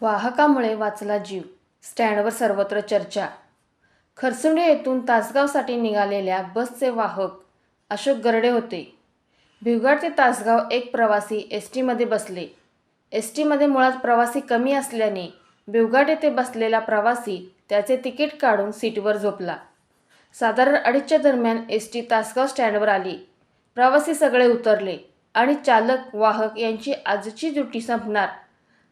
वाहकामुळे वाचला जीव. स्टँडवर सर्वत्र चर्चा. खरसुंडे येथून तासगावसाठी निघालेल्या बसचे वाहक अशोक गरडे होते. भिवगाड ते तासगाव एक प्रवासी एस टीमध्ये बसले. एस टीमध्ये मुळात प्रवासी कमी असल्याने भिवगाड येथे बसलेला प्रवासी त्याचे तिकीट काढून सीटवर झोपला. साधारण अडीचच्या दरम्यान एस टी तासगाव स्टँडवर आली. प्रवासी सगळे उतरले आणि चालक वाहक यांची आजची ड्युटी संपणार.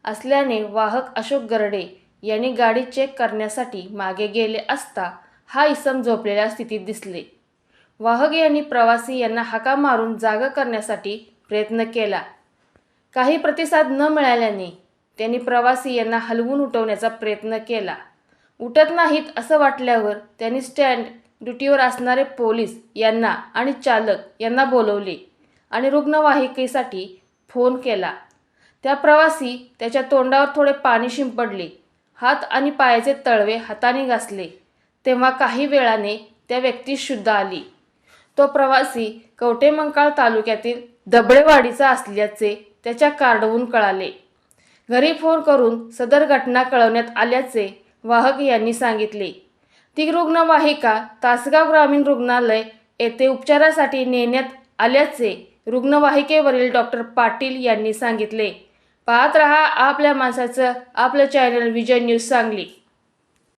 असल्याने वाहक अशोक गरडे यांनी गाडी चेक करण्यासाठी मागे गेले असता हा इसम झोपलेल्या स्थितीत दिसले. वाहक यांनी प्रवासी यांना हाका मारून जागा करण्यासाठी प्रयत्न केला. काही प्रतिसाद न मिळाल्याने त्यांनी प्रवासी यांना हलवून उठवण्याचा प्रयत्न केला. उठत नाहीत असं वाटल्यावर त्यांनी स्टँड ड्युटीवर असणारे पोलीस यांना आणि चालक यांना बोलवले आणि रुग्णवाहिकेसाठी फोन केला. त्या प्रवासी त्याच्या तोंडावर थोडे पाणी शिंपडले. हात आणि पायाचे तळवे हाताने घासले. तेव्हा काही वेळाने त्या व्यक्ती शुद्ध आली. तो प्रवासी कवटेमंकाळ तालुक्यातील दबडेवाडीचा असल्याचे त्याच्या कार्डवून कळाले. घरी फोन करून सदर घटना कळवण्यात आल्याचे वाहक यांनी सांगितले. ती रुग्णवाहिका तासगाव ग्रामीण रुग्णालय येथे उपचारासाठी नेण्यात आल्याचे रुग्णवाहिकेवरील डॉक्टर पाटील यांनी सांगितले. पाहत रहा आपल्या माणसाचं आपलं चॅनल विजय न्यूज सांगली.